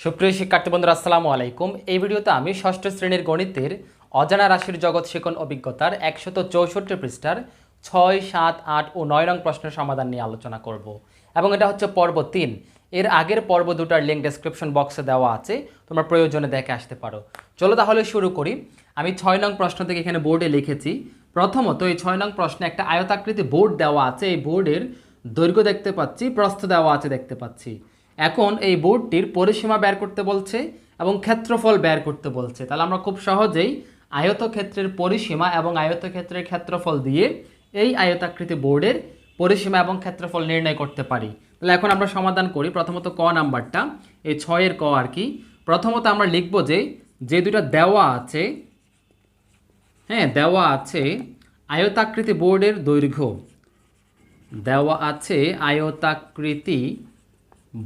সুপ্রিয় শিক্ষার্থী বন্ধুরা, আসসালামু আলাইকুম। এই ভিডিওতে আমি ষষ্ঠ শ্রেণির গণিতের অজানা রাশির জগৎ শিখন অভিজ্ঞতার একশত চৌষট্টি পৃষ্ঠার ছয়, সাত, আট ও নয় নং প্রশ্নের সমাধান নিয়ে আলোচনা করব। এবং এটা হচ্ছে পর্ব তিন। এর আগের পর্ব দুটার লিঙ্ক ডেসক্রিপশন বক্সে দেওয়া আছে। তোমরা প্রয়োজনে দেখে আসতে পারো। চলো তাহলে শুরু করি। আমি ছয় নং প্রশ্ন থেকে এখানে বোর্ডে লিখেছি। প্রথমত, এই ছয় নং প্রশ্নে একটা আয়তাকৃতি বোর্ড দেওয়া আছে। এই বোর্ডের দৈর্ঘ্য দেখতে পাচ্ছি, প্রস্থ দেওয়া আছে দেখতে পাচ্ছি। এখন এই বোর্ডটির পরিসীমা বের করতে বলছে এবং ক্ষেত্রফল বের করতে বলছে। তাহলে আমরা খুব সহজেই আয়তক্ষেত্রের পরিসীমা এবং আয়তক্ষেত্রের ক্ষেত্রফল দিয়ে এই আয়তাকৃতি বোর্ডের পরিসীমা এবং ক্ষেত্রফল নির্ণয় করতে পারি। তাহলে এখন আমরা সমাধান করি প্রথমত ক নাম্বারটা। এই ছয়ের ক আর কি। প্রথমত আমরা লিখব যে যে দুটো দেওয়া আছে হ্যাঁ দেওয়া আছে আয়তাকৃতি বোর্ডের দৈর্ঘ্য। দেওয়া আছে আয়তাকৃতি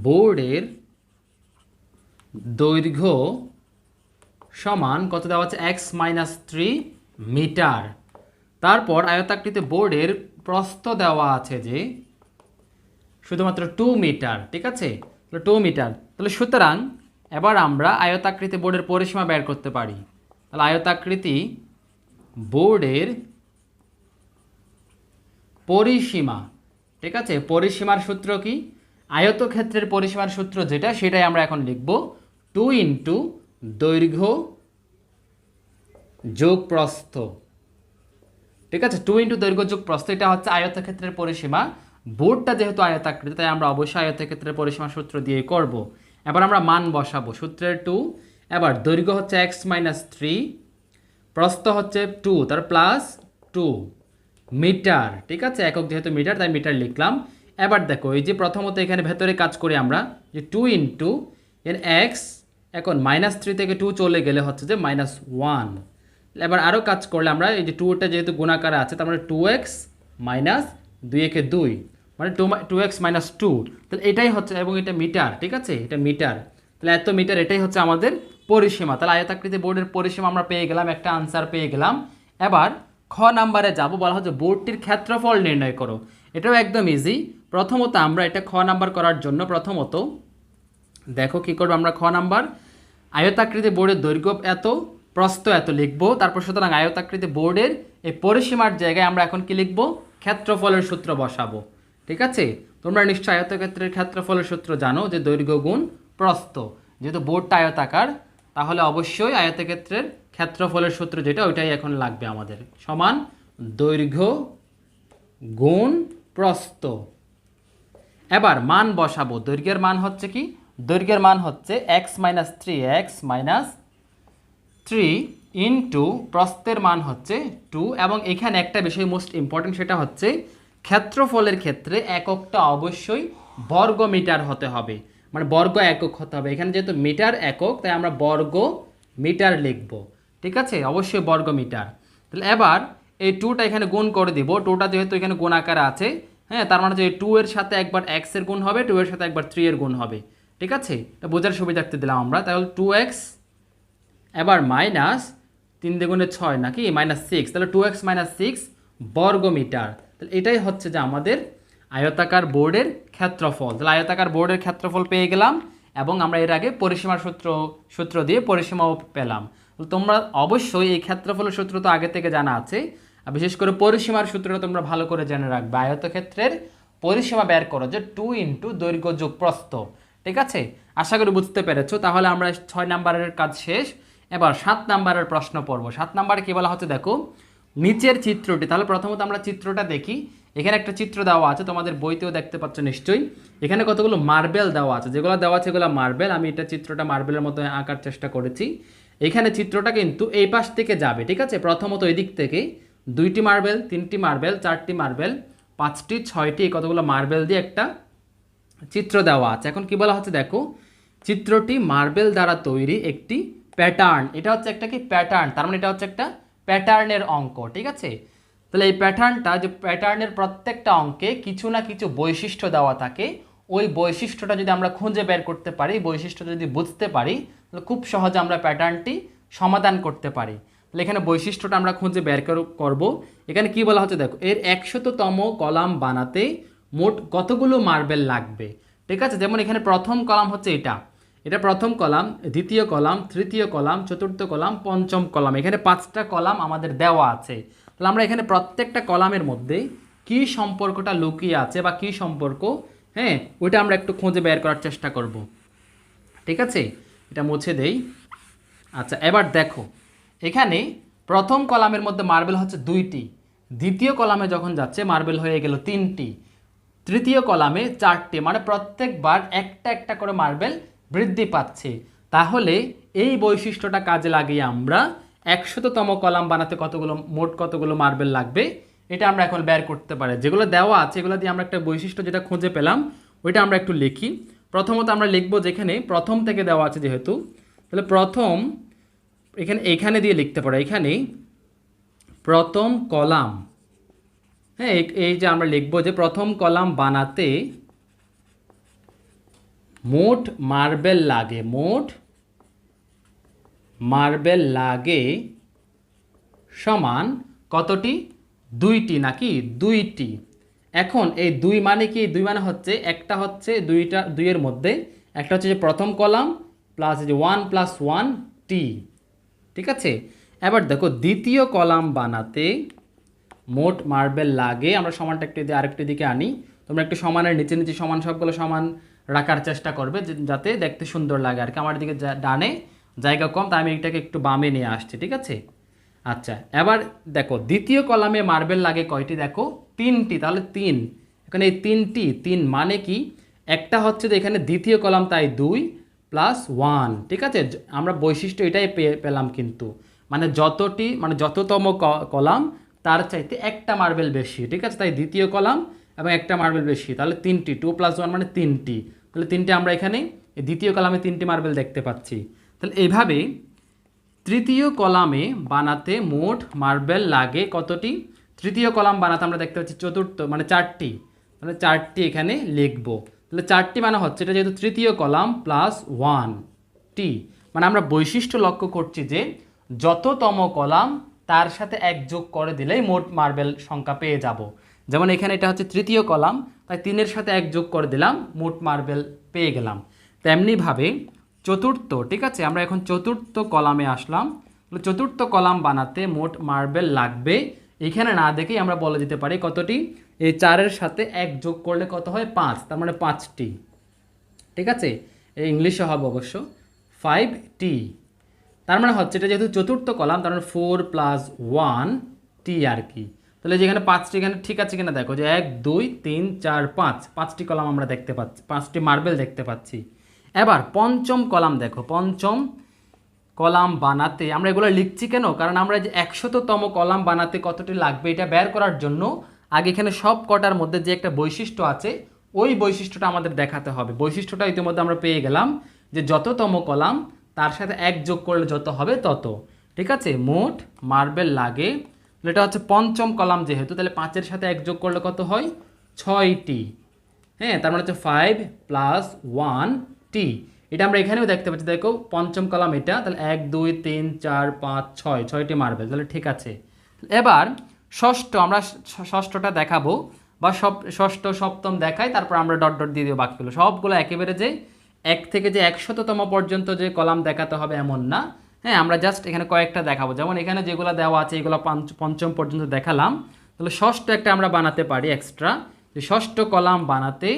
বোর্ডের দৈর্ঘ্য সমান, কত দেওয়া আছে? এক্স মাইনাস থ্রি মিটার তারপর আয়তাকৃতি বোর্ডের প্রস্থ দেওয়া আছে যে শুধুমাত্র টু মিটার ঠিক আছে? টু মিটার তাহলে সুতরাং এবার আমরা আয়তাকৃতি বোর্ডের পরিসীমা বের করতে পারি। তাহলে আয়তাকৃতি বোর্ডের পরিসীমা, ঠিক আছে? পরিসীমার সূত্র কি? আয়তক্ষেত্রের পরিসীমার সূত্র যেটা, সেটাই আমরা এখন লিখব। টু ইন্টু দৈর্ঘ্য যোগ প্রস্থ ঠিক আছে? টু ইন্টু দৈর্ঘ্য যোগ প্রস্থ এটা হচ্ছে আয়তক্ষেত্রের পরিসীমা। বোর্ডটা যেহেতু আয়তাকৃতি, তাই আমরা অবশ্যই আয়তক্ষেত্রের পরিসীমা সূত্র দিয়ে করব। এবার আমরা মান বসাবো। সূত্রের টু, এবার দৈর্ঘ্য হচ্ছে এক্স মাইনাস থ্রি, প্রস্থ হচ্ছে টু, তার প্লাস টু। মিটার, ঠিক আছে? একক যেহেতু মিটার, তাই মিটার লিখলাম। এবার দেখো, এই যে প্রথমত এখানে ভেতরে কাজ করি আমরা, যে টু ইন্টু এর এক্স এখন মাইনাস থ্রি থেকে টু চলে গেলে হচ্ছে যে মাইনাস ওয়ান এবার আরও কাজ করলে আমরা, এই যে টুটা যেহেতু গুণাকারে আছে, তার মানে টু এক্স মাইনাস দুই একে দুই মানে two two x minus two তাহলে এটাই হচ্ছে, এবং এটা মিটার, ঠিক আছে? এটা মিটার। তাহলে এত মিটার, এটাই হচ্ছে আমাদের পরিসীমা। তাহলে আয়তাকৃতি বোর্ডের পরিসীমা আমরা পেয়ে গেলাম, একটা আনসার পেয়ে গেলাম। এবার খ নাম্বারে যাব, বলা হচ্ছে বোর্ডটির ক্ষেত্রফল নির্ণয় করো। এটাও একদম ইজি প্রথমত আমরা এটা খ নাম্বার করার জন্য প্রথমত, দেখো কী করব আমরা খ নাম্বার, আয়তাকৃতি বোর্ডের দৈর্ঘ্য এত, প্রস্থ এত লিখব, তারপর সুতরাং আয়তাকৃতি বোর্ডের এই পরিসীমার জায়গায় আমরা এখন কি লিখব? ক্ষেত্রফলের সূত্র বসাবো। ঠিক আছে? তোমরা নিশ্চয় আয়তক্ষেত্রের ক্ষেত্রফলের সূত্র জানো যে দৈর্ঘ্য গুণ প্রস্থ। যেহেতু বোর্ডটা আয়তাকার, তাহলে অবশ্যই আয়তক্ষেত্রের ক্ষেত্রফলের সূত্র যেটা, ওইটাই এখন লাগবে আমাদের। সমান দৈর্ঘ্য গুণ প্রস্থ। এবার মান বসাবো। দৈর্ঘ্যের মান হচ্ছে কি? দৈর্ঘ্যের মান হচ্ছে x minus three x minus three into প্রস্থের মান হচ্ছে টু এবং এখানে একটা বিষয় মোস্ট ইম্পর্টেন্ট সেটা হচ্ছে ক্ষেত্রফলের ক্ষেত্রে এককটা অবশ্যই বর্গ মিটার হতে হবে। মানে বর্গ একক হতে হবে। এখানে যেহেতু মিটার একক, তাই আমরা বর্গ মিটার লিখব। ঠিক আছে? অবশ্যই বর্গ মিটার তাহলে এবার এই টুটা এখানে গুণ করে দিব। টুটা যেহেতু এখানে গুণ আকারে আছে হ্যাঁ তার মানে যে টু এর সাথে একবার এক্সের গুণ হবে টু এর সাথে একবার থ্রি এর গুণ হবে। ঠিক আছে? এটা বোঝার সুবিধার্থে দিলাম আমরা। তাহলে টু এক্স এবার মাইনাস তিন দ্বিগুণে ছয় নাকি? মাইনাস সিক্স তাহলে টু এক্স মাইনাস সিক্স বর্গ মিটার তাহলে এটাই হচ্ছে যে আমাদের আয়তাকার বোর্ডের ক্ষেত্রফল। তাহলে আয়তাকার বোর্ডের ক্ষেত্রফল পেয়ে গেলাম এবং আমরা এর আগে পরিসীমার সূত্র সূত্র দিয়ে পরিসীমাও পেলাম। তোমরা অবশ্যই এই ক্ষেত্রফলের সূত্র তো আগে থেকে জানা আছে। বিশেষ করে পরিসীমার সূত্রটা তোমরা ভালো করে জেনে রাখবে। আয়তক্ষেত্রের পরিসীমা বের করো যে টু ইন্টু দৈর্ঘ্য যোগ প্রস্থ ঠিক আছে? আশা করি বুঝতে পেরেছ। তাহলে আমরা ছয় নাম্বারের কাজ শেষ। এবার সাত নাম্বারের প্রশ্ন পড়ব। সাত নাম্বারে কী বলা হচ্ছে? দেখো, নিচের চিত্রটি, তাহলে প্রথমত আমরা চিত্রটা দেখি। এখানে একটা চিত্র দেওয়া আছে, তোমাদের বইতেও দেখতে পাচ্ছ নিশ্চয়ই। এখানে কতগুলো মার্বেল দেওয়া আছে। যেগুলো দেওয়া আছে এগুলো মার্বেল। আমি এটা চিত্রটা মার্বেলের মতো আঁকার চেষ্টা করেছি। এখানে চিত্রটা কিন্তু এই পাশ থেকে যাবে। ঠিক আছে? প্রথমত এই দিক থেকে দুইটি মার্বেল, তিনটি মার্বেল, চারটি মার্বেল, পাঁচটি, ছয়টি, কতগুলো মার্বেল দিয়ে একটা চিত্র দেওয়া আছে। এখন কি বলা হচ্ছে দেখো, চিত্রটি মার্বেল দ্বারা তৈরি একটি প্যাটার্ন। এটা হচ্ছে একটা কি প্যাটার্ন? তার মানে এটা হচ্ছে একটা প্যাটার্নের অঙ্ক, ঠিক আছে? তাহলে এই প্যাটার্নটা যে প্যাটার্নের প্রত্যেকটা অঙ্কে কিছু না কিছু বৈশিষ্ট্য দেওয়া থাকে। ওই বৈশিষ্ট্যটা যদি আমরা খুঁজে বের করতে পারি, বৈশিষ্ট্য যদি বুঝতে পারি, তাহলে খুব সহজে আমরা প্যাটার্নটি সমাধান করতে পারি। তাহলে এখানে বৈশিষ্ট্যটা আমরা খুঁজে বের কর- করব। এখানে কি বলা হচ্ছে দেখো, এর একশততম কলাম বানাতে মোট কতগুলো মার্বেল লাগবে? ঠিক আছে, যেমন এখানে প্রথম কলাম হচ্ছে এটা। এটা প্রথম কলাম, দ্বিতীয় কলাম, তৃতীয় কলাম, চতুর্থ কলাম, পঞ্চম কলাম। এখানে পাঁচটা কলাম আমাদের দেওয়া আছে। তাহলে আমরা এখানে প্রত্যেকটা কলামের মধ্যে কি সম্পর্কটা লুকিয়ে আছে বা কি সম্পর্ক হ্যাঁ ওইটা আমরা একটু খুঁজে বের করার চেষ্টা করব। ঠিক আছে? এটা মুছে দেই। আচ্ছা এবার দেখো এখানে প্রথম কলামের মধ্যে মার্বেল হচ্ছে দুইটি। দ্বিতীয় কলামে যখন যাচ্ছে মার্বেল হয়ে গেল তিনটি। তৃতীয় কলামে চারটি মানে প্রত্যেকবার একটা একটা করে মার্বেল বৃদ্ধি পাচ্ছে। তাহলে এই বৈশিষ্ট্যটা কাজে লাগিয়ে আমরা একশততম কলাম বানাতে কতগুলো, মোট কতগুলো মার্বেল লাগবে, এটা আমরা এখন বের করতে পারি। যেগুলো দেওয়া আছে, এগুলো দিয়ে আমরা একটা বৈশিষ্ট্য যেটা খুঁজে পেলাম, ওইটা আমরা একটু লিখি। প্রথমত আমরা লিখব যেখানে প্রথম থেকে দেওয়া আছে যেহেতু, তাহলে প্রথম এখানে এখানে দিয়ে লিখতে পারো। এখানে প্রথম কলাম। হ্যাঁ এই- যে আমরা লিখব যে প্রথম কলাম বানাতে মোট মার্বেল লাগে, মোট মার্বেল লাগে সমান কতটি? দুইটি নাকি? দুইটি। এখন এই দুই মানে কি? দুই মানে হচ্ছে, একটা হচ্ছে দুইটা, দুইয়ের মধ্যে, একটা হচ্ছে যে প্রথম কলাম প্লাস যে ওয়ান প্লাস ওয়ান টি ঠিক আছে? এবার দেখো, দ্বিতীয় কলাম বানাতে মোট মার্বেল লাগে। আমরা সমানটা একটু দিয়ে আরেকটু দিকে আনি। তোমরা একটু সমানের নিচে নিচে সমান, সবগুলো সমান রাখার চেষ্টা করবে যাতে দেখতে সুন্দর লাগে আর কি। আমার দিকে ডানে জায়গা কম, তাই আমি এটাকে একটু বামে নিয়ে আসছি, ঠিক আছে? আচ্ছা এবার দেখো, দ্বিতীয় কলামে মার্বেল লাগে কয়টি? দেখো, তিনটি। তাহলে তিন। এখানে এই তিনটি, তিন মানে কি? একটা হচ্ছে যে এখানে দ্বিতীয় কলাম, তাই দুই। প্লাস ওয়ান ঠিক আছে? আমরা বৈশিষ্ট্য এটাই পেলাম কিন্তু। মানে যতটি মানে যততম কলাম, তার চাইতে একটা মার্বেল বেশি, ঠিক আছে? তাই দ্বিতীয় কলাম এবং একটা মার্বেল বেশি। তাহলে তিনটি টু প্লাস ওয়ান মানে তিনটি। তাহলে তিনটি আমরা এখানে দ্বিতীয় কলামে তিনটি মার্বেল দেখতে পাচ্ছি। তাহলে এইভাবে তৃতীয় কলামে বানাতে মোট মার্বেল লাগে কতটি? তৃতীয় কলাম বানাতে আমরা দেখতে পাচ্ছি চতুর্থ মানে চারটি। তাহলে চারটি এখানে লিখব। তাহলে চারটি মানে হচ্ছে, এটা যেহেতু তৃতীয় কলাম প্লাস ওয়ান টি মানে আমরা বৈশিষ্ট্য লক্ষ্য করছি যে যততম কলাম তার সাথে এক যোগ করে দিলেই মোট মার্বেল সংখ্যা পেয়ে যাব। যেমন এখানে এটা হচ্ছে তৃতীয় কলাম, তাই তিনের সাথে এক যোগ করে দিলাম, মোট মার্বেল পেয়ে গেলাম। তেমনিভাবে চতুর্থ, ঠিক আছে? আমরা এখন চতুর্থ কলামে আসলাম। চতুর্থ কলাম বানাতে মোট মার্বেল লাগবে। এখানে না দেখেই আমরা বলে দিতে পারি কতটি? এই চারের সাথে এক যোগ করলে কত হয়? পাঁচ। তার মানে পাঁচটি। ঠিক আছে? ইংলিশে হবে অবশ্য ফাইভ টি তার মানে হচ্ছে এটা যেহেতু চতুর্থ কলাম, তার মানে ফোর প্লাস ওয়ান টি আর কি। তাহলে যেখানে পাঁচটি, এখানে ঠিক আছে কিনা দেখো? যে এক, দুই, তিন, চার, পাঁচ। পাঁচটি কলাম আমরা দেখতে পাচ্ছি, পাঁচটি মার্বেল দেখতে পাচ্ছি। এবার পঞ্চম কলাম দেখো। পঞ্চম কলাম বানাতে আমরা এগুলো লিখছি কেন? কারণ আমরা যে একশততম কলাম বানাতে কতটি লাগবে এটা বের করার জন্য আগে এখানে সব কটার মধ্যে যে একটা বৈশিষ্ট্য আছে, ওই বৈশিষ্ট্যটা আমাদের দেখাতে হবে। বৈশিষ্ট্যটা ইতিমধ্যে আমরা পেয়ে গেলাম যে যততম কলাম, তার সাথে এক যোগ করলে যত হবে তত। ঠিক আছে? মোট মার্বেল লাগে, এটা হচ্ছে পঞ্চম কলাম যেহেতু, তাহলে পাঁচের সাথে এক যোগ করলে কত হয়? ছয়টি। হ্যাঁ তার মানে হচ্ছে ফাইভ প্লাস ওয়ান টি এটা আমরা এখানেও দেখতে পাচ্ছি, দেখো, পঞ্চম কলাম এটা, তাহলে এক, দুই, তিন, চার, পাঁচ, ছয়, ছয়টি মার্বেল তাহলে ঠিক আছে। এবার ষষ্ঠ, আমরা ষষ্ঠটা দেখাবো বা সব, ষষ্ঠ, সপ্তম দেখাই তারপর আমরা ডট ডট দিয়ে দিব বাকিগুলো। সবগুলো একেবারে যে এক থেকে যে একশততম পর্যন্ত যে কলাম দেখাতে হবে এমন না। হ্যাঁ আমরা জাস্ট এখানে কয়েকটা দেখাবো। যেমন এখানে যেগুলো দেওয়া আছে, এগুলো পঞ্চম পর্যন্ত দেখালাম। তাহলে ষষ্ঠ একটা আমরা বানাতে পারি এক্সট্রা যে ষষ্ঠ কলাম বানাতে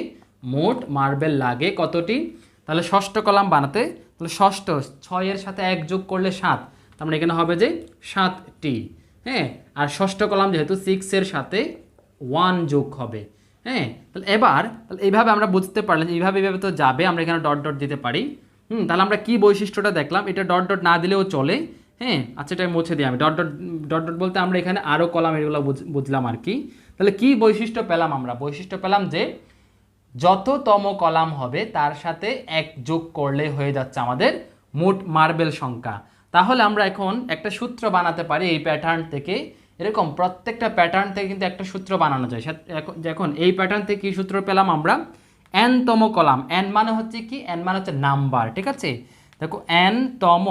মোট মার্বেল লাগে কতটি? তাহলে ষষ্ঠ কলাম বানাতে, তাহলে ষষ্ঠ, ছয়ের সাথে এক যোগ করলে সাত। তার মানে এখানে হবে যে সাতটি। হ্যাঁ আর ষষ্ঠ কলাম যেহেতু সিক্সের সাথে ওয়ান যোগ হবে। হ্যাঁ তাহলে এবার, তাহলে এইভাবে আমরা বুঝতে পারলাম এইভাবে এইভাবে তো যাবে, আমরা এখানে ডট ডট দিতে পারি। হুম, তাহলে আমরা কি বৈশিষ্ট্যটা দেখলাম? এটা ডট ডট না দিলেও চলে। হ্যাঁ আচ্ছা এটা মুছে দিই আমি। ডট ডট ডট ডট বলতে আমরা এখানে আরও কলাম এগুলো বুঝ- বুঝলাম আর কি। তাহলে কি বৈশিষ্ট্য পেলাম আমরা? বৈশিষ্ট্য পেলাম যে যততম কলাম হবে, তার সাথে এক যোগ করলে হয়ে যাচ্ছে আমাদের মোট মার্বেল সংখ্যা। তাহলে আমরা এখন একটা সূত্র বানাতে পারি এই প্যাটার্ন থেকে। এরকম প্রত্যেকটা প্যাটার্ন থেকে কিন্তু একটা সূত্র বানানো যায়। এখন- এই প্যাটার্ন থেকে কি সূত্র পেলাম আমরা? তম কলাম। এন মানে হচ্ছে কি? এন মানে হচ্ছে নাম্বার ঠিক আছে? দেখো তম,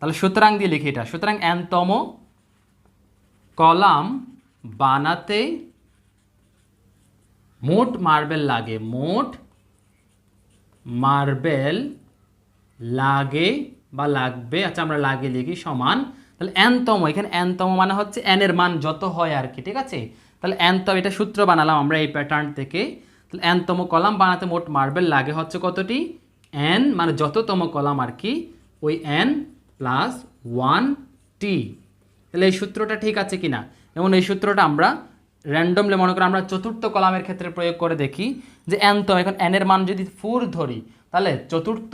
তাহলে সুতরাং দিয়ে লিখি এটা। সুতরাং তম কলাম বানাতে মোট মার্বেল লাগে। মোট মার্বেল লাগে বা লাগবে আচ্ছা আমরা লাগে লিখি সমান? তাহলে এনতম এখানে এনতম মানে হচ্ছে এনের মান যত হয় আর কি, ঠিক আছে? তাহলে এনতম এটা সূত্র বানালাম আমরা এই প্যাটার্ন থেকে। তাহলে এনতম কলাম বানাতে মোট মার্বেল লাগে হচ্ছে কতটি? এন মানে যততম কলাম আর কি, ওই এন প্লাস ওয়ান টি তাহলে এই সূত্রটা ঠিক আছে কি না যেমন এই সূত্রটা আমরা র্যান্ডমলি মনে করি আমরা চতুর্থ কলামের ক্ষেত্রে প্রয়োগ করে দেখি যে এন তো এখন এনের মান যদি ফোর ধরি তাহলে চতুর্থ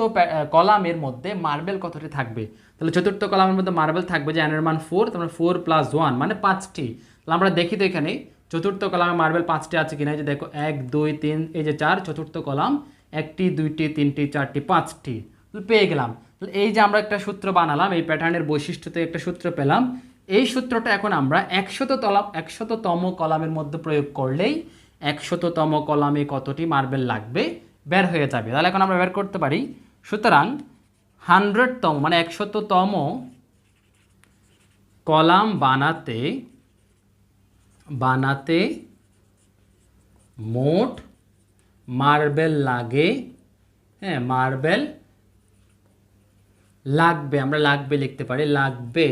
কলামের মধ্যে মার্বেল কতটি থাকবে? তাহলে চতুর্থ কলামের মধ্যে মার্বেল থাকবে যে এনের মান ফোর তারপরে ফোর প্লাস ওয়ান মানে পাঁচটি। তাহলে আমরা দেখি তো এখানে, চতুর্থ কলামে মার্বেল পাঁচটি আছে কিনা? যে দেখো, এক, দুই, তিন, এই যে চার, চতুর্থ কলাম একটি, দুইটি, তিনটি, চারটি, পাঁচটি। পেয়ে গেলাম। এই যে আমরা একটা সূত্র বানালাম, এই প্যাটার্নের বৈশিষ্ট্যতে একটা সূত্র পেলাম, এই সূত্রটা এখন আমরা একশত তলাম একশততম কলামের মধ্যে প্রয়োগ করলেই একশততম কলামে কতটি মার্বেল লাগবে? বের হয়ে যাবে। তাহলে এখন আমরা বের করতে পারি, সুতরাং হান্ড্রেডতম মানে একশততম কলাম বানাতে বানাতে মোট মার্বেল লাগে হ্যাঁ মার্বেল লাগবে, আমরা লাগবে লিখতে পারি, লাগবে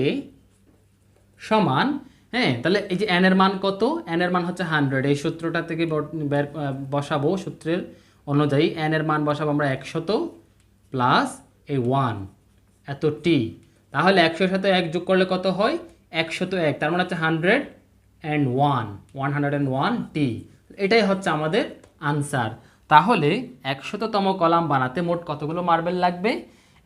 সমান হ্যাঁ তাহলে এই যে এর মান কত? এর মান হচ্ছে হান্ড্রেড এই সূত্রটা থেকে বের বসাবো সূত্রের। অনুযায়ী n এর মান বসাবো আমরা একশত প্লাস এই ওয়ান এত টি তাহলে একশোর সাথে এক যোগ করলে কত হয়? একশত এক। তার মানে হচ্ছে hundred and one one hundred and one টি এটাই হচ্ছে আমাদের আনসার তাহলে একশততম কলাম বানাতে মোট কতগুলো মার্বেল লাগবে?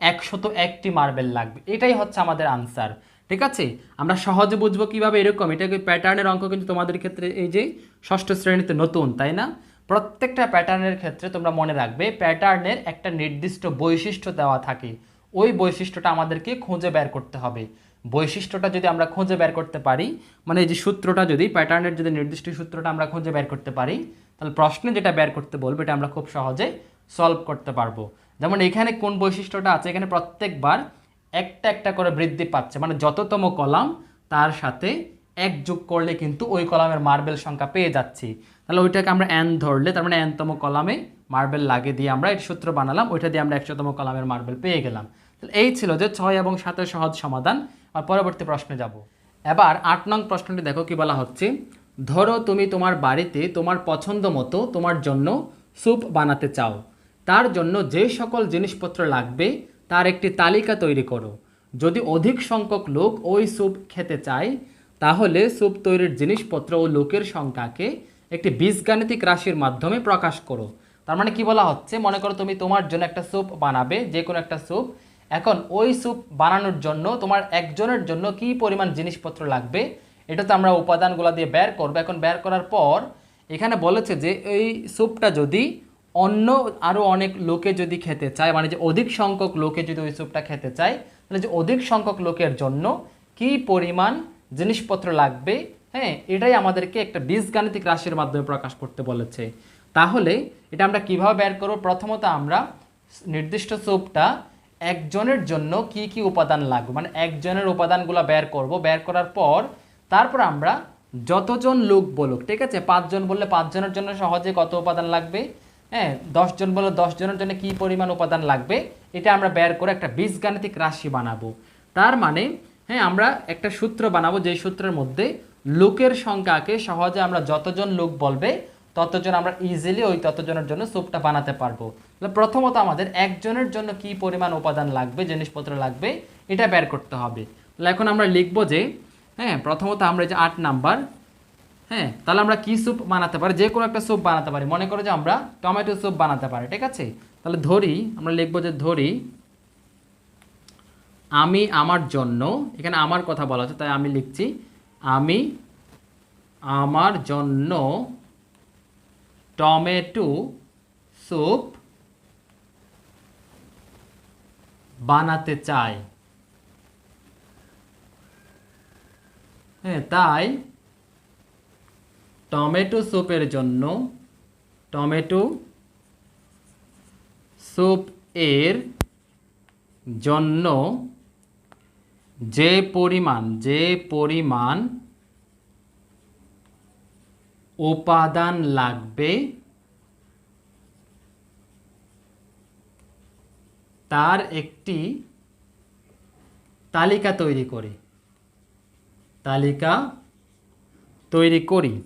একশত একটি মার্বেল লাগবে। এটাই হচ্ছে আমাদের আনসার ঠিক আছে? আমরা সহজে বুঝব কীভাবে এরকম। এটাকে প্যাটার্নের অঙ্ক কিন্তু তোমাদের ক্ষেত্রে এই যে ষষ্ঠ শ্রেণীতে নতুন, তাই না? প্রত্যেকটা প্যাটার্নের ক্ষেত্রে তোমরা মনে রাখবে, প্যাটার্নের একটা নির্দিষ্ট বৈশিষ্ট্য দেওয়া থাকে। ওই বৈশিষ্ট্যটা আমাদেরকে খুঁজে বের করতে হবে। বৈশিষ্ট্যটা যদি আমরা খুঁজে বের করতে পারি মানে এই যে সূত্রটা যদি, প্যাটার্নের যদি নির্দিষ্ট সূত্রটা আমরা খুঁজে বের করতে পারি, তাহলে প্রশ্নে যেটা বের করতে বলবে, এটা আমরা খুব সহজে সলভ করতে পারব। যেমন এখানে কোন বৈশিষ্ট্যটা আছে? এখানে প্রত্যেকবার একটা একটা করে বৃদ্ধি পাচ্ছে। মানে যততম কলাম, তার সাথে এক যোগ করলে কিন্তু ওই কলামের মার্বেল সংখ্যা পেয়ে যাচ্ছি। তাহলে ওইটাকে আমরা এন ধরলে, তার মানে এনতম কলামে মার্বেল লাগে দিয়ে আমরা এর সূত্র বানালাম, ওইটা দিয়ে আমরা একশোতম কলামের মার্বেল পেয়ে গেলাম। তাহলে এই ছিল যে ছয় এবং সাতের সহজ সমাধান, আর পরবর্তী প্রশ্নে যাব। এবার আট নং প্রশ্নটি দেখো কি বলা হচ্ছে, ধরো তুমি তোমার বাড়িতে তোমার পছন্দ মতো তোমার জন্য স্যুপ বানাতে চাও। তার জন্য যে সকল জিনিসপত্র লাগবে, তার একটি তালিকা তৈরি করো। যদি অধিক সংখ্যক লোক ওই স্যুপ খেতে চায় তাহলে স্যুপ তৈরির জিনিসপত্র ও লোকের সংখ্যাকে একটি বীজগাণিতিক রাশির মাধ্যমে প্রকাশ করো। তার মানে কি বলা হচ্ছে? মনে করো তুমি তোমার জন্য একটা স্যুপ বানাবে যে কোনো একটা স্যুপ এখন ওই স্যুপ বানানোর জন্য তোমার একজনের জন্য কি পরিমাণ জিনিসপত্র লাগবে? এটা তো আমরা উপাদানগুলো দিয়ে বের করব। এখন বের করার পর এখানে বলেছে যে এই স্যুপটা যদি অন্য আরও অনেক লোকে যদি খেতে চায় মানে যে অধিক সংখ্যক লোকে যদি ওই স্যুপটা খেতে চায়, তাহলে যে অধিক সংখ্যক লোকের জন্য কি পরিমাণ জিনিসপত্র লাগবে হ্যাঁ এটাই আমাদেরকে একটা বীজগাণিতিক রাশির মাধ্যমে প্রকাশ করতে বলেছে। তাহলে এটা আমরা কীভাবে বের করব? প্রথমত আমরা নির্দিষ্ট স্যুপটা একজনের জন্য কি কি উপাদান লাগবে মানে একজনের উপাদানগুলো বের করব। বের করার পর তারপর আমরা যতজন লোক বলুক, ঠিক আছে? পাঁচজন বললে পাঁচজনের জন্য সহজে কত উপাদান লাগবে? হ্যাঁ দশজন বললে দশজনের জন্য কি পরিমাণ উপাদান লাগবে? এটা আমরা বের করে একটা বীজগাণিতিক রাশি বানাবো। তার মানে হ্যাঁ আমরা একটা সূত্র বানাবো, যেই সূত্রের মধ্যে লোকের সংখ্যাকে সহজে আমরা যতজন লোক বলবে, ততজন আমরা ইজিলি ওই ততজনের জন্য স্যুপটা বানাতে পারব। প্রথমত আমাদের একজনের জন্য কি পরিমাণ উপাদান লাগবে, জিনিসপত্র লাগবে, এটা বের করতে হবে। এখন আমরা লিখব যে হ্যাঁ প্রথমত আমরা যে আট নাম্বার হ্যাঁ তাহলে আমরা কি স্যুপ বানাতে পারি? যে কোনো একটা স্যুপ বানাতে পারি। মনে করো যে আমরা টমেটো স্যুপ বানাতে পারি, ঠিক আছে? তাহলে ধরি, আমরা লিখব যে ধরি আমি আমার জন্য, এখানে আমার কথা বলা হচ্ছে তাই আমি লিখছি, আমি আমার জন্য টমেটো স্যুপ বানাতে চাই। হ্যাঁ তাই টমেটো স্যুপের জন্য, টমেটো স্যুপ এর জন্য যে পরিমাণ যে পরিমাণ উপাদান লাগবে, তার একটি তালিকা তৈরি করি। তালিকা তৈরি করি।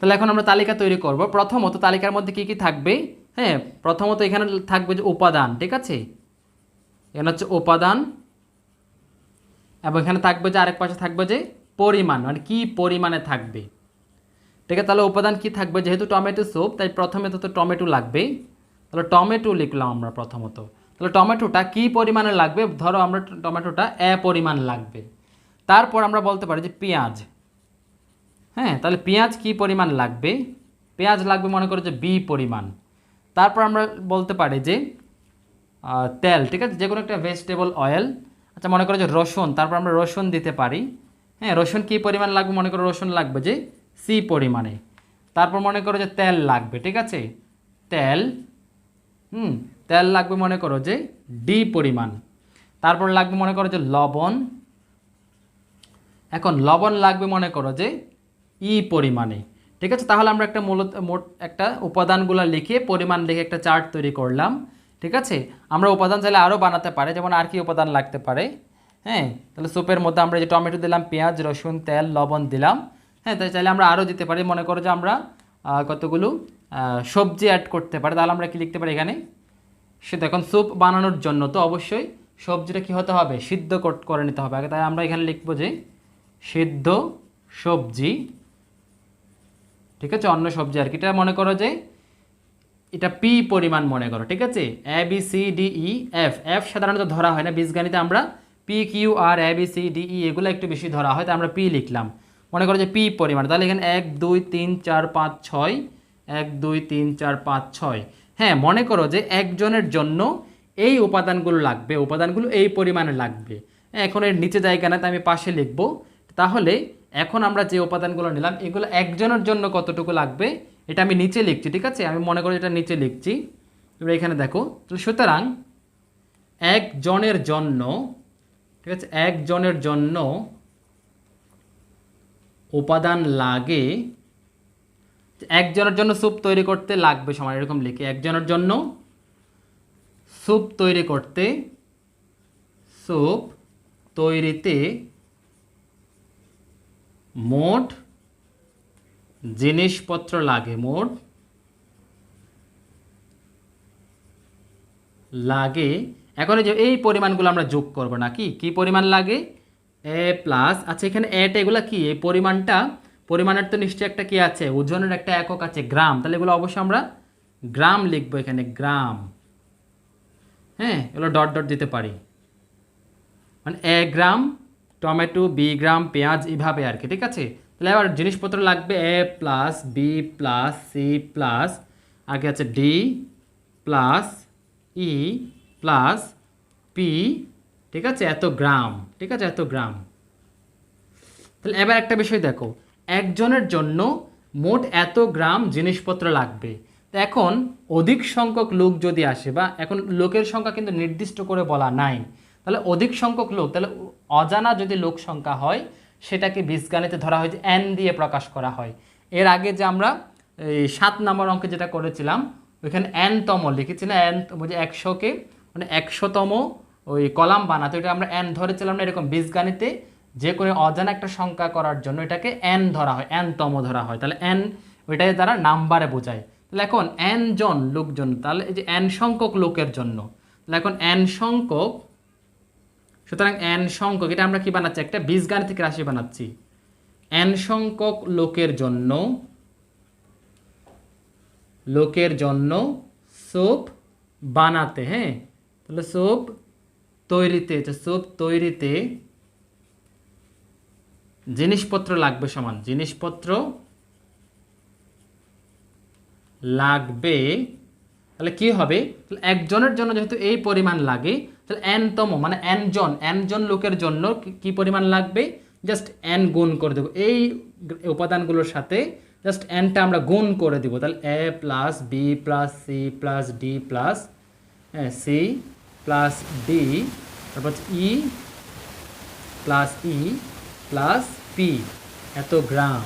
তাহলে এখন আমরা তালিকা তৈরি করব। প্রথমত তালিকার মধ্যে কি কি থাকবে? হ্যাঁ প্রথমত এখানে থাকবে যে উপাদান, ঠিক আছে? এখানে হচ্ছে উপাদান এবং এখানে থাকবে যে আরেক পাশে থাকবে যে পরিমাণ মানে কী পরিমাণে থাকবে। ঠিক আছে, তাহলে উপাদান কি থাকবে? যেহেতু টমেটো স্যুপ তাই প্রথমে তো তো টমেটো লাগবে। তাহলে টমেটো লিখলাম আমরা প্রথমত। তাহলে টমেটোটা কি পরিমাণে লাগবে? ধরো আমরা টমেটোটা এ পরিমাণ লাগবে। তারপর আমরা বলতে পারি যে পেঁয়াজ। হ্যাঁ তাহলে পেঁয়াজ কি পরিমাণ লাগবে? পেঁয়াজ লাগবে মনে করো যে বি পরিমাণ। তারপর আমরা বলতে পারি যে তেল, ঠিক আছে? যে কোনো একটা ভেজিটেবল অয়েল আচ্ছা মনে করো যে রসুন, তারপর আমরা রসুন দিতে পারি। হ্যাঁ রসুন কী পরিমাণ লাগবে? মনে করো রসুন লাগবে যে সি পরিমাণে। তারপর মনে করো যে তেল লাগবে, ঠিক আছে? তেল, হুম, তেল লাগবে মনে করো যে ডি পরিমাণ। তারপর লাগবে মনে করো যে লবণ। এখন লবণ লাগবে মনে করো যে ই পরিমাণে। ঠিক আছে? তাহলে আমরা একটা মূলত, মোট একটা উপাদানগুলো লিখে পরিমাণ লিখে একটা চার্ট তৈরি করলাম। ঠিক আছে? আমরা উপাদান চাইলে আরও বানাতে পারে, যেমন আর কি উপাদান লাগতে পারে হ্যাঁ? তাহলে স্যুপের মধ্যে আমরা যে টমেটো দিলাম, পেঁয়াজ, রসুন, তেল, লবণ দিলাম হ্যাঁ? তাই চাইলে আমরা আরও দিতে পারি। মনে করো যে আমরা কতগুলো সবজি অ্যাড করতে পারি। তাহলে আমরা কি লিখতে পারি এখানে? সেটা এখন স্যুপ বানানোর জন্য তো অবশ্যই সবজিটা কি হতে হবে? সিদ্ধ করে নিতে হবে। আগে তাই আমরা এখানে লিখব যে সিদ্ধ সবজি, ঠিক আছে? অন্য সবজি আর কি। এটা মনে করো যে এটা পি পরিমাণ মনে করো, ঠিক আছে? A B C D E F F সাধারণত ধরা হয় না, বীজগণিতে আমরা P Q R A B C D E এগুলো একটু বেশি ধরা হয়, তাই আমরা পি লিখলাম। মনে করো যে পি পরিমাণ, তাহলে এখানে এক, দুই, তিন, চার, পাঁচ, ছয়, এক, দুই, তিন, চার, পাঁচ, ছয়। হ্যাঁ মনে করো যে একজনের জন্য এই উপাদানগুলো লাগবে, উপাদানগুলো এই পরিমাণে লাগবে। এখন এর নিচে জায়গা না আমি পাশে লিখব। তাহলে এখন আমরা যে উপাদানগুলো নিলাম, এগুলো একজনের জন্য কতটুকু লাগবে? এটা আমি নিচে লিখছি, ঠিক আছে? আমি মনে করি এটা নিচে লিখছি। এবার এখানে দেখো তাহলে সুতরাং একজনের জন্য, ঠিক আছে? একজনের জন্য উপাদান লাগে একজনের জন্য স্যুপ তৈরি করতে লাগবে সময় এরকম লিখে। একজনের জন্য স্যুপ তৈরি করতে, স্যুপ তৈরিতে মোট জিনিসপত্র লাগে মোট লাগে। এখন এই যে এই পরিমাণগুলো আমরা যোগ করব নাকি কি? পরিমাণ লাগে? এ প্লাস আচ্ছা এখানে এটা এগুলো কি? এই পরিমাণটা, পরিমাণের তো নিশ্চয়ই একটা কি আছে? ওজনের একটা একক আছে, গ্রাম। তাহলে এগুলো অবশ্যই আমরা গ্রাম লিখব এখানে, গ্রাম। হ্যাঁ এগুলো ডট ডট দিতে পারি। মানে এ গ্রাম, টমেটো, বি গ্রাম, পেঁয়াজ এইভাবে আর কি, ঠিক আছে? তাহলে এবার জিনিসপত্র লাগবে A plus B plus C plus আগে আছে D plus E plus P ঠিক আছে? এত গ্রাম, ঠিক আছে? এত গ্রাম। তাহলে এবার একটা বিষয় দেখো, একজনের জন্য মোট এত গ্রাম জিনিসপত্র লাগবে। তো এখন অধিক সংখ্যক লোক যদি আসে, বা এখন লোকের সংখ্যা কিন্তু নির্দিষ্ট করে বলা নাই, তাহলে অধিক সংখ্যক লোক, তাহলে অজানা যদি লোক সংখ্যা হয় সেটাকে বীজগাণিতে ধরা হয় যে এন দিয়ে প্রকাশ করা হয়। এর আগে যে আমরা এই সাত নম্বর অঙ্কে যেটা করেছিলাম, ওইখানে এনতম লিখেছি না এন যে একশোকে মানে একশোতম ওই কলাম বানাতে। ওইটা আমরা এন ধরেছিলাম না, এরকম বীজগাণিতে যে কোনো অজানা একটা সংখ্যা করার জন্য এটাকে এন ধরা হয় এনতম ধরা হয়। তাহলে এন ওইটাই তারা নাম্বারে বোঝায়। তাহলে এখন এন জন লোকজন, তাহলে এই যে এন সংখ্যক লোকের জন্য, তাহলে এখন এন সংখ্যক সুতরাং এন সংখ্যক, এটা আমরা কি বানাচ্ছি? একটা বীজগাণিতিক রাশি বানাচ্ছি। এন সংখ্যক লোকের জন্য লোকের জন্য সোপ বানাতে হ্যাঁ? তাহলে সোপ তৈরিতে সোপ তৈরিতে জিনিসপত্র লাগবে সমান। জিনিসপত্র লাগবে, তাহলে কি হবে? একজনের জন্য যেহেতু এই পরিমাণ লাগে তাহলে এনতম মানে এন জন এন জন লোকের জন্য কি- পরিমাণ লাগবে? জাস্ট এন গুণ করে দেবো। এই উপাদানগুলোর সাথে জাস্ট এনটা আমরা গুণ করে দেবো। তাহলে A plus B plus C plus D plus C plus D তারপর E plus E plus P এত গ্রাম।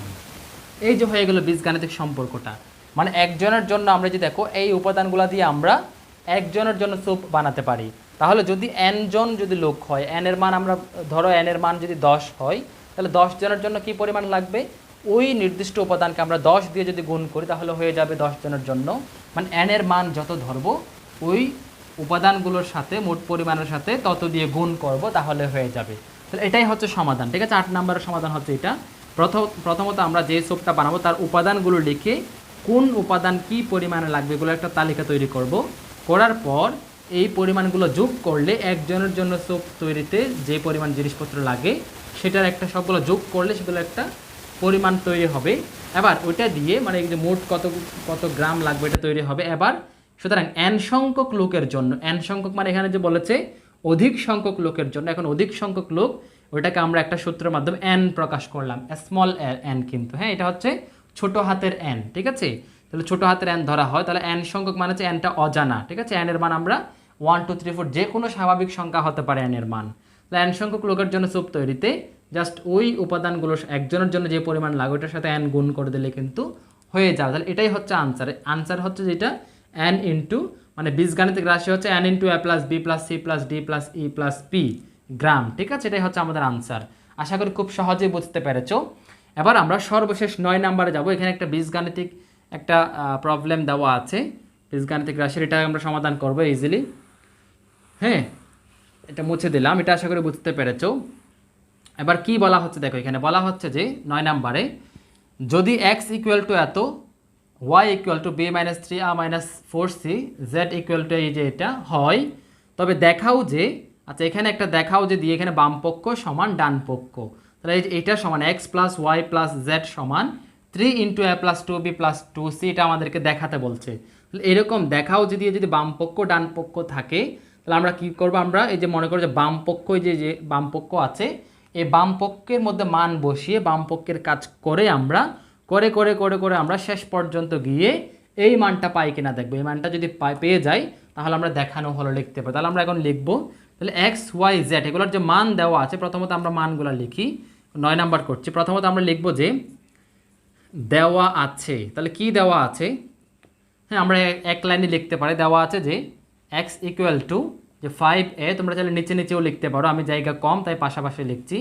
এই যে হয়ে গেল বীজগাণিতিক সম্পর্কটা। মানে একজনের জন্য আমরা যদি দেখো, এই উপাদানগুলো দিয়ে আমরা একজনের জন্য স্যুপ বানাতে পারি। তাহলে যদি এন জন যদি লোক হয় এন এর মান আমরা, ধরো এন এর মান যদি দশ হয়, তাহলে দশ জনের জন্য কি পরিমাণ লাগবে? ওই নির্দিষ্ট উপাদানকে আমরা দশ দিয়ে যদি গুণ করি, তাহলে হয়ে যাবে দশ জনের জন্য। মানে এন এর মান যত ধরবো, ওই উপাদানগুলোর সাথে, মোট পরিমাণের সাথে তত দিয়ে গুণ করব, তাহলে হয়ে যাবে। তাহলে এটাই হচ্ছে সমাধান, ঠিক আছে? আট নম্বরের সমাধান হচ্ছে এটা। প্রথম, প্রথমত আমরা যে সোপটা বানাবো, তার উপাদানগুলো লিখে কোন উপাদান কি পরিমাণে লাগবে, এগুলো একটা তালিকা তৈরি করব। করার পর এই পরিমাণগুলো যোগ করলে একজনের জন্য সোপ তৈরিতে যে পরিমাণ জিনিসপত্র লাগে, সেটার একটা সবগুলো যোগ করলে সেগুলো একটা পরিমাণ তৈরি হবে। এবার ওইটা দিয়ে মানে যে মোট কত কত গ্রাম লাগবে এটা তৈরি হবে। এবার সুতরাং এন সংখ্যক লোকের জন্য এন সংখ্যক মানে এখানে যে বলেছে, অধিক সংখ্যক লোকের জন্য, এখন অধিক সংখ্যক লোক, ওইটাকে আমরা একটা সূত্রের মাধ্যমে এন প্রকাশ করলাম। স্মল এন কিন্তু হ্যাঁ এটা হচ্ছে ছোট হাতের এন ঠিক আছে? তাহলে ছোট হাতের এন ধরা হয়, তাহলে এন সংখ্যক মানে হচ্ছে এনটা অজানা, ঠিক আছে? এর মান আমরা ওয়ান টু থ্রি ফোর যে কোনো স্বাভাবিক সংখ্যা হতে পারে এর মান। তাহলে এন সংখ্যক লোকের জন্য স্যুপ তৈরিতে জাস্ট ওই উপাদানগুলো একজনের জন্য যে পরিমাণ লাগে ওটার সাথে এন গুণ করে দিলে কিন্তু হয়ে যাবে। তাহলে এটাই হচ্ছে আনসার আনসার হচ্ছে যেটা এন ইন্টু মানে বীজগাণিতিক রাশি হচ্ছে n into A plus B plus C plus D plus E plus P gram ঠিক আছে? এটাই হচ্ছে আমাদের আনসার আশা করি খুব সহজেই বুঝতে পেরেছ। এবার আমরা সর্বশেষ নয় নাম্বারে যাব। এখানে একটা বীজগাণিতিক একটা প্রবলেম দেওয়া আছে। বীজগাণিতিক রাশির এটা আমরা সমাধান করব ইজিলি হ্যাঁ এটা মুছে দিলাম, এটা আশা করি বুঝতে পেরেছ। এবার কি বলা হচ্ছে দেখো, এখানে বলা হচ্ছে যে, নয় নাম্বারে, যদি এক্স ইকুয়াল টু এত Y equal to B minus three R minus four C Z equal to এই যে এটা হয়, তবে দেখাও যে আচ্ছা এখানে একটা দেখাও যে দিয়ে এখানে বাম পক্ষ সমান ডান পক্ষ তাহলে এটা সমান X plus Y plus Z সমান three into A plus two B plus two C এটা আমাদেরকে দেখাতে বলছে। এরকম দেখাও যদি যদি বাম পক্ষ, ডান পক্ষ থাকে, তাহলে আমরা কি করব আমরা? এই যে মনে করো যে বাম পক্ষ, এই যে যে বাম পক্ষ আছে এই বাম পক্ষের মধ্যে মান বসিয়ে বাম পক্ষের কাজ করে আমরা, করে করে করে করে আমরা শেষ পর্যন্ত গিয়ে এই মানটা পাই কিনা দেখব। এই মানটা যদি পেয়ে যাই, তাহলে আমরা দেখানো হলো লিখতে পারি। তাহলে আমরা এখন লিখব, তাহলে এক্স ওয়াই জেড এগুলোর যে মান দেওয়া আছে, প্রথমত আমরা মানগুলো লিখি, নয় নাম্বার করছি। প্রথমত আমরা লিখব যে দেওয়া আছে। তাহলে কি দেওয়া আছে? হ্যাঁ আমরা এক লাইনে লিখতে পারি। দেওয়া আছে যে এক্স ইকুয়াল টু যে ফাইভ এ তোমরা চাইলে নিচে নিচেও লিখতে পারো। আমি জায়গা কম, তাই পাশাপাশি লিখছি।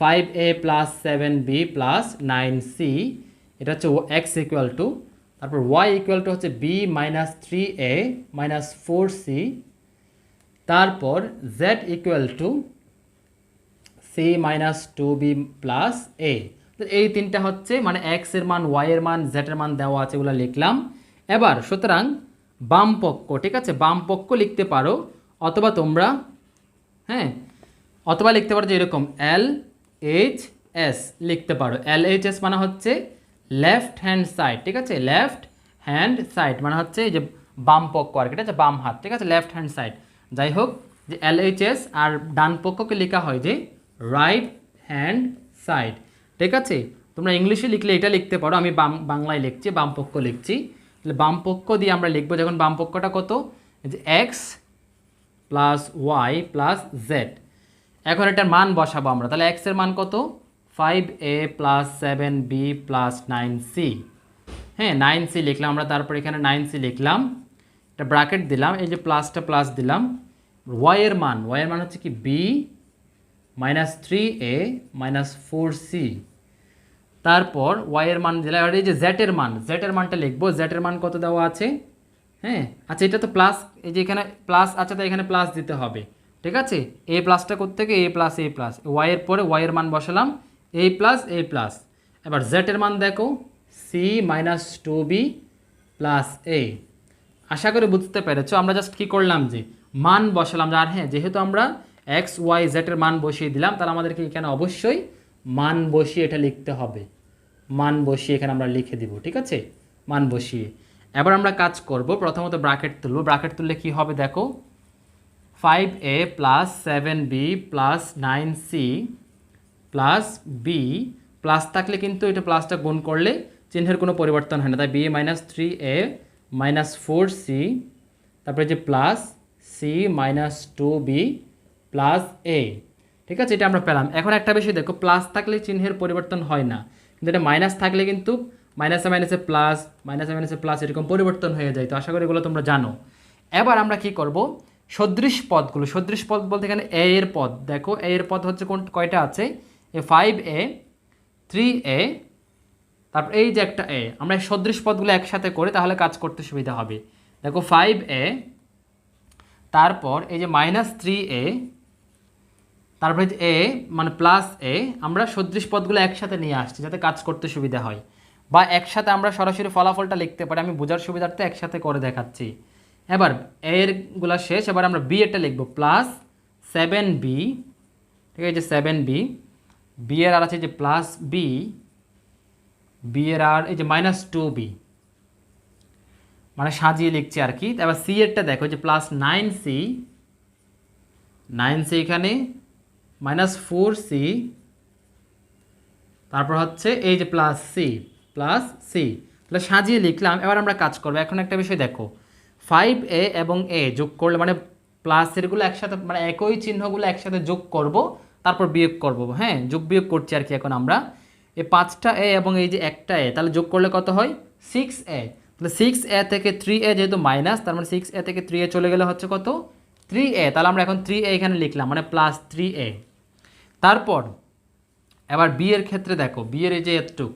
Five A plus seven B plus nine C এটা হচ্ছে এক্স ইকুয়াল টু তারপর ওয়াই ইকুয়াল টু হচ্ছে B minus three A minus four C তারপর Z equal to C minus two B plus A এই তিনটা হচ্ছে মানে এক্সের মান ওয়াই এর মান জেড এর মান দেওয়া আছে এগুলো লিখলাম। এবার সুতরাং বাম পক্ষ ঠিক আছে? বাম পক্ষ লিখতে পারো অথবা তোমরা হ্যাঁ অথবা লিখতে পারো যে এরকম এল এইচ এস লিখতে পারো। এল এইচ এস মানে হচ্ছে লেফট হ্যান্ড সাইড ঠিক আছে? লেফট হ্যান্ড সাইড মানে হচ্ছে এই যে বাম পক্ষ আর কি, ঠিক আছে? বাম হাত ঠিক আছে? লেফট হ্যান্ড সাইড যাই হোক যে এল এইচ এস আর ডান পক্ষকে লেখা হয় যে রাইট হ্যান্ড সাইড ঠিক আছে? তোমরা ইংলিশে লিখলে এটা লিখতে পারো, আমি বাম, বাংলায় লিখছি বাম পক্ষ লিখছি। তাহলে বাম পক্ষ দিয়ে আমরা লিখব যখন বাম পক্ষটা কত যে X plus Y plus Z এখন এটার মান বসাবো আমরা। তাহলে এক্সের মান কত? Five A plus seven B plus nine C হ্যাঁ নাইন সি লিখলাম আমরা, তারপর এখানে নাইন সি লিখলাম। এটা ব্র্যাকেট দিলাম, এই যে প্লাসটা প্লাস দিলাম। ওয়াই এর মান ওয়াই এর মান হচ্ছে কি? B minus three A minus four C. তারপর ওয়াই এর মান এই যে জেড এর মান জেড এর মানটা লিখব জেড এর মান কত দেওয়া আছে? হ্যাঁ আচ্ছা এটা তো প্লাস এই যে এখানে প্লাস আছে তো এখানে প্লাস দিতে হবে। ঠিক আছে? এ প্লাসটা করতে গিয়ে A plus A plus Y এর পরে ওয়াই এর মান বসালাম এ প্লাস এ প্লাস এবার জেড এর মান দেখো C minus two B plus A আশা করি বুঝতে পেরেছ, আমরা জাস্ট কী করলাম যে, মান বসালাম, আর হ্যাঁ যেহেতু আমরা এক্স, ওয়াই জেডের মান বসিয়ে দিলাম, তাহলে আমাদেরকে এখানে অবশ্যই মান বসিয়ে এটা লিখতে হবে। মান বসিয়ে এখানে আমরা লিখে দিব, ঠিক আছে? মান বসিয়ে। এবার আমরা কাজ করব, প্রথমত ব্রাকেট তুলব। ব্রাকেট তুললে কি হবে দেখো? Five A plus seven B plus nine C plus B plus থাকলে কিন্তু এটা প্লাসটা গুণ করলে চিহ্নের কোনো পরিবর্তন হয় না। তাই B A minus three A minus four C, তারপরে যে plus C minus two B plus A ঠিক আছে? এটা আমরা পেলাম। এখন একটা বিষয় দেখো প্লাস থাকলে চিহ্নের পরিবর্তন হয় না। কিন্তু এটা মাইনাস থাকলে কিন্তু মাইনাসে মাইনাসে প্লাস মাইনাসে মাইনাসে প্লাস এরকম পরিবর্তন হয়ে যায়। তো আশা করি এগুলো তোমরা জানো। এবার আমরা কি করব? সদৃশ পদগুলো। সদৃশ পদ বলতে এখানে এ এর পদ। দেখো এ এর পদ হচ্ছে কোন কয়টা আছে? এ ফাইভ এ থ্রি এ তারপর এই যে একটা এ আমরা সদৃশ পদগুলো একসাথে করে তাহলে কাজ করতে সুবিধা হবে। দেখো ফাইভ এ তারপর এই যে মাইনাস থ্রি এ তারপরে এ মানে প্লাস এ আমরা সদৃশ পদগুলো একসাথে নিয়ে আসছি যাতে কাজ করতে সুবিধা হয়। বা একসাথে আমরা সরাসরি ফলাফলটা লিখতে পারি, আমি বোঝার সুবিধার্থে একসাথে করে দেখাচ্ছি। এবার এরগুলা শেষ, এবার আমরা বি এটা লিখব প্লাস সেভেন বি ঠিক আছে সেভেন বি বি এর আর আছে যে প্লাস বি বি এর আর, এই যে মাইনাস টু বি মানে সাজিয়ে লিখছি আর কি। এবার সি এরটা দেখো যে plus nine C nine C এখানে মাইনাস ফোর সি তারপর হচ্ছে এই যে প্লাস সি প্লাস সি তাহলে সাজিয়ে লিখলাম, এবার আমরা কাজ করব। এখন একটা বিষয় দেখো ফাইভ এ এবং এ যোগ করলে মানে প্লাসেরগুলো একসাথে মানে একই চিহ্নগুলো একসাথে যোগ করব, তারপর বিয়োগ করব। হ্যাঁ যোগ বিয়োগ করছি আর কি এখন আমরা। এই পাঁচটা এ এবং এই যে একটা এ তাহলে যোগ করলে কত হয়? সিক্স এ তাহলে সিক্স এ থেকে থ্রি এ যেহেতু মাইনাস তার মানে সিক্স এ থেকে থ্রি এ চলে গেলে হচ্ছে কত? থ্রি এ তাহলে আমরা এখন থ্রি এ এখানে লিখলাম মানে প্লাস থ্রি এ তারপর, এবার বি এর ক্ষেত্রে দেখো বি এর এই যে এতটুক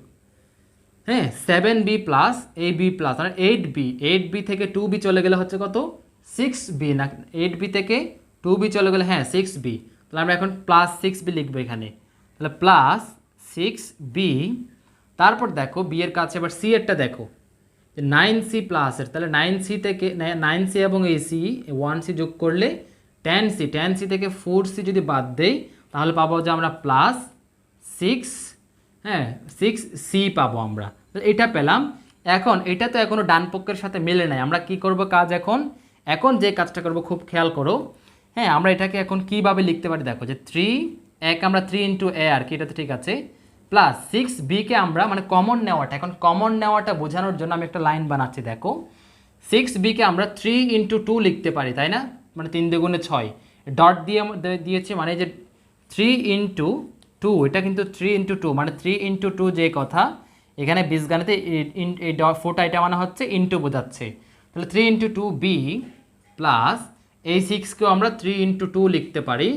হ্যাঁ seven B plus A B plus মানে এইট বি এইট বি থেকে টু বি চলে গেলে হচ্ছে কত? সিক্স বি না এইট বি থেকে টু বি চলে গেলে হ্যাঁ সিক্স বি তাহলে আমরা এখন প্লাস সিক্স বি লিখব এখানে। তাহলে প্লাস সিক্স বি তারপর দেখো বি এর কাছে, এবার সি এরটা দেখো। নাইন সি প্লাসের তাহলে নাইন সি থেকে নাইন সি এবং এই সি ওয়ান সি যোগ করলে টেন সি টেন সি থেকে ফোর সি যদি বাদ দেই, তাহলে পাবো যে আমরা প্লাস সিক্স হ্যাঁ সিক্স সি পাবো আমরা। এটা পেলাম। এখন এটা তো এখনও ডান পক্ষের সাথে মেলে নাই। আমরা কি করব কাজ এখন? এখন যে কাজটা করব খুব খেয়াল করো। হ্যাঁ আমরা এটাকে এখন কীভাবে লিখতে পারি? দেখো যে থ্রি এক আমরা থ্রি ইন্টু এ আর কি এটা তো ঠিক আছে? প্লাস সিক্স বিকে আমরা মানে কমন নেওয়াটা, এখন কমন নেওয়াটা বোঝানোর জন্য আমি একটা লাইন বানাচ্ছি, দেখো। সিক্স বিকে আমরা থ্রি ইন্টু টু লিখতে পারি, তাই না? মানে তিন দুগুণে ছয়। ডট দিয়ে দিয়েছে মানে যে থ্রি ইন্টু টু এটা কিন্তু থ্রি ইন্টু টু মানে থ্রি ইন্টু টু যে কথা, এখানে বীজগাণিতে এই- ফোটা এটা মানে হচ্ছে ইন্টু বোঝাচ্ছে। তাহলে three into two B plus এই সিক্সকেও আমরা থ্রি ইন্টু টু লিখতে পারি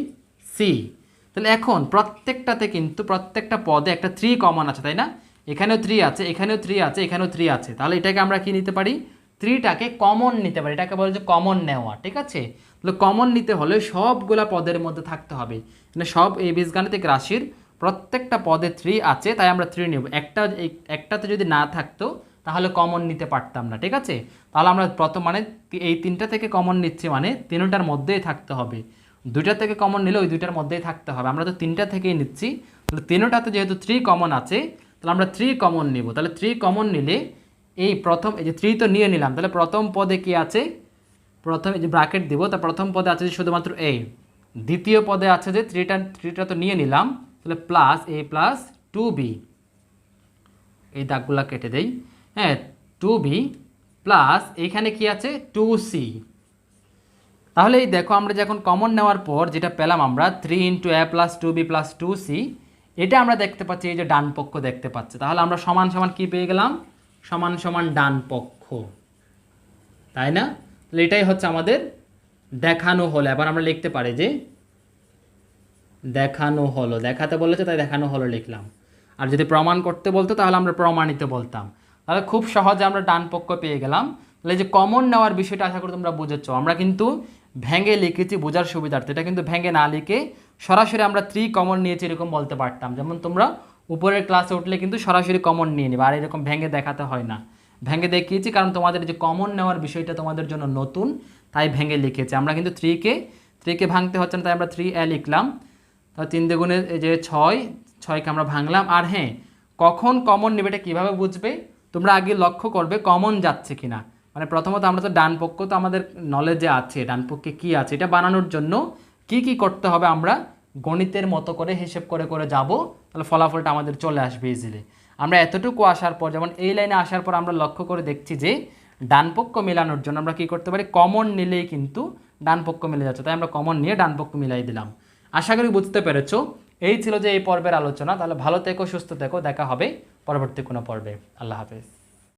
সি তাহলে এখন প্রত্যেকটাতে কিন্তু প্রত্যেকটা পদে একটা থ্রি কমন আছে, তাই না? এখানেও থ্রি আছে, এখানেও থ্রি আছে, এখানেও থ্রি আছে। তাহলে এটাকে আমরা কি নিতে পারি? থ্রিটাকে কমন নিতে পারি। এটাকে বলে যে কমন নেওয়া, ঠিক আছে? তাহলে কমন নিতে হলে সবগুলা পদের মধ্যে থাকতে হবে। মানে সব এই বীজগাণিতিক রাশির প্রত্যেকটা পদে থ্রি আছে, তাই আমরা থ্রি নেব। একটা একটাতে যদি না থাকতো, তাহলে কমন নিতে পারতাম না, ঠিক আছে? তাহলে আমরা প্রথম মানে এই তিনটা থেকে কমন নিচ্ছি মানে তিনটার মধ্যেই থাকতে হবে। দুইটা থেকে কমন নিলে ওই দুইটার মধ্যেই থাকতে হবে। আমরা তো তিনটা থেকেই নিচ্ছি। তাহলে তিনটাতে যেহেতু থ্রি কমন আছে, তাহলে আমরা থ্রি কমন নিব। তাহলে থ্রি কমন নিলে এই প্রথম এই যে থ্রি তো নিয়ে নিলাম। তাহলে প্রথম পদে কি আছে? প্রথম এই যে ব্র্যাকেট দিব, তা প্রথম পদে আছে যে শুধুমাত্র এ দ্বিতীয় পদে আছে যে থ্রিটা থ্রিটা তো নিয়ে নিলাম। তাহলে plus A plus two B এই দাগগুলা কেটে দেই। হ্যাঁ টু বি প্লাস এখানে কি আছে? টু সি তাহলে এই দেখো, আমরা যখন কমন নেওয়ার পর যেটা পেলাম আমরা three into A plus two B plus two C এটা আমরা দেখতে পাচ্ছি, এই যে ডান পক্ষ দেখতে পাচ্ছি। তাহলে আমরা সমান সমান কি পেয়ে গেলাম? সমান সমান ডান পক্ষ। তাই না? তাহলে এটাই হচ্ছে আমাদের দেখানো হলো। এবার আমরা লিখতে পারি যে দেখানো হলো। দেখাতে বলেছে, তাই দেখানো হলো লিখলাম। আর যদি প্রমাণ করতে বলতো, তাহলে আমরা প্রমাণিত বলতাম। তাহলে খুব সহজে আমরা ডান পক্ষ পেয়ে গেলাম। তাহলে যে কমন নেওয়ার বিষয়টা আশা করি তোমরা বুঝেছ। আমরা কিন্তু ভেঙে লিখেছি বোঝার সুবিধার্থে। এটা কিন্তু ভেঙে না লিখে সরাসরি আমরা থ্রি কমন নিয়েছি এরকম বলতে পারতাম। যেমন তোমরা উপরের ক্লাসে উঠলে কিন্তু সরাসরি কমন নিয়ে নিবে, আর এরকম ভেঙে দেখাতে হয় না। ভেঙে দেখিয়েছি কারণ তোমাদের যে কমন নেওয়ার বিষয়টা তোমাদের জন্য নতুন, তাই ভেঙে লিখেছি। আমরা কিন্তু থ্রিকে থ্রিকে ভাঙতে হচ্ছে না, তাই আমরা থ্রি এ লিখলাম। তাহলে তিন দ্বিগুণে যে ছয়, ছয়কে আমরা ভাঙলাম। আর হ্যাঁ কখন কমন নেবে এটা কীভাবে বুঝবে? তোমরা আগে লক্ষ্য করবে কমন যাচ্ছে কিনা। মানে প্রথমত আমরা তো ডান পক্ষ, তো আমাদের নলেজে আছে, ডান পক্ষে কী আছে, এটা বানানোর জন্য কি কি করতে হবে আমরা গণিতের মতো করে হিসেব করে করে যাব, তাহলে ফলাফলটা আমাদের চলে আসবে ইজিলি আমরা এতটুকু আসার পর, যেমন এই লাইনে আসার পর আমরা লক্ষ্য করে দেখছি যে ডান পক্ষ মেলানোর জন্য আমরা কি করতে পারি? কমন নিলেই কিন্তু ডান পক্ষ মিলে যাচ্ছে, তাই আমরা কমন নিয়ে ডান পক্ষ মিলাই দিলাম। আশা করি বুঝতে পেরেছ। এই ছিল যে এই পর্বের আলোচনা, তাহলে ভালো থেকো, সুস্থ থেকো, দেখা হবে পরবর্তী কোনো পর্বে। আল্লাহ হাফেজ।